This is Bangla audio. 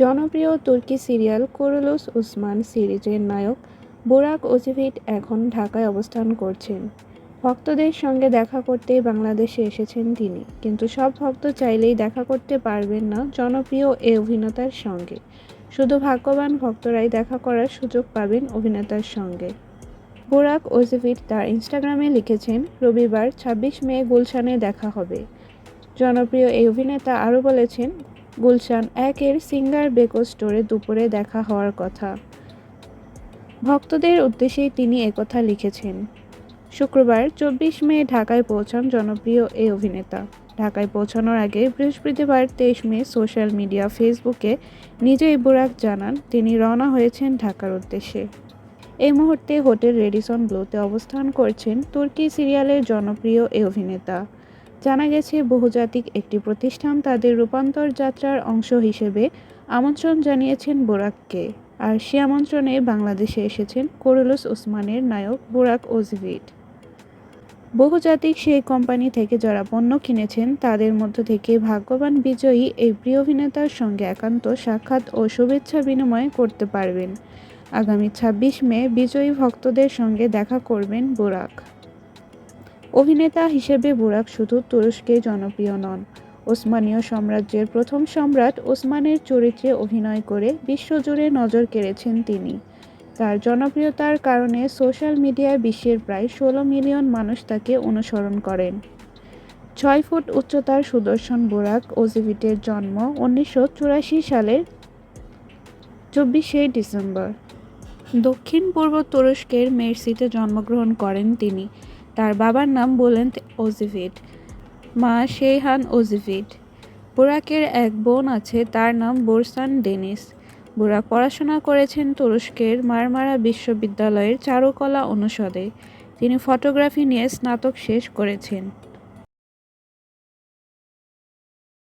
জনপ্রিয় তুর্কি সিরিয়াল কুরুলুস উসমান সিরিজের নায়ক বুরাক ওজিভিট এখন ঢাকায় অবস্থান করছেন। ভক্তদের সঙ্গে দেখা করতে বাংলাদেশে এসেছেন তিনি, কিন্তু সব ভক্ত চাইলেই দেখা করতে পারবেন না জনপ্রিয় এ অভিনেতার সঙ্গে। শুধু ভাগ্যবান ভক্তরাই দেখা করার সুযোগ পাবেন অভিনেতার সঙ্গে। বোরাক ওজিভিট তার ইনস্টাগ্রামে লিখেছেন, রবিবার ছাব্বিশ মে গুলশানে দেখা হবে। জনপ্রিয় এই অভিনেতা আরও বলেছেন গুলশান একের সিঙ্গার বেকো স্টোরে দুপুরে দেখা হওয়ার কথা। ভক্তদের উদ্দেশ্যেই তিনি একথা লিখেছেন। শুক্রবার চব্বিশ মে ঢাকায় পৌঁছান জনপ্রিয় এই অভিনেতা। ঢাকায় পৌঁছানোর আগে বৃহস্পতিবার তেইশ মে সোশ্যাল মিডিয়া ফেসবুকে নিজেই বুরাক জানান, তিনি রওনা হয়েছেন ঢাকার উদ্দেশ্যে। এই মুহূর্তে হোটেল রেডিসন ব্লুতে অবস্থান করছেন তুর্কি সিরিয়ালের জনপ্রিয় এই অভিনেতা। জানা গেছে, বহুজাতিক একটি প্রতিষ্ঠান তাদের রূপান্তর যাত্রার অংশ হিসেবে আমন্ত্রণ জানিয়েছেন বোরাককে। আর সে আমন্ত্রণে বাংলাদেশে এসেছেন কোরুলুস ওসমানের নায়ক বোরাক ওজভিট বহুজাতিক সেই কোম্পানি থেকে যারা পণ্য কিনেছেন, তাদের মধ্য থেকে ভাগ্যবান বিজয়ী এই প্রিয় অভিনেতার সঙ্গে একান্ত সাক্ষাৎ ও শুভেচ্ছা বিনিময় করতে পারবেন। আগামী ছাব্বিশ মে বিজয়ী ভক্তদের সঙ্গে দেখা করবেন বোরাক। অভিনেতা হিসেবে বুরাক শুধু তুরস্কে জনপ্রিয় নন। ওসমানীয় সাম্রাজ্যের প্রথম সম্রাট ওসমানের চরিত্রে অভিনয় করে বিশ্বজুড়ে নজর কেড়েছেন তিনি। তার জনপ্রিয়তার কারণে সোশ্যাল মিডিয়ায় বিশ্বের প্রায় ষোলো মিলিয়ন মানুষ তাকে অনুসরণ করেন। ছয় ফুট উচ্চতার সুদর্শন বোরাক ওজিভিটের জন্ম উনিশশো চুরাশি সালের চব্বিশে ডিসেম্বর। দক্ষিণ পূর্ব তুরস্কের মেরসিতে জন্মগ্রহণ করেন তিনি। তার বাবার নাম বলেন ওজিভিট মা শেহান ওজিভিট বোরাকের এক বোন আছে, তার নাম বোরসান ডেনিস। বোরাক পড়াশোনা করেছেন তুরস্কের মারমারা বিশ্ববিদ্যালয়ের চারুকলা অনুষদে। তিনি ফটোগ্রাফি নিয়ে স্নাতক শেষ করেছেন।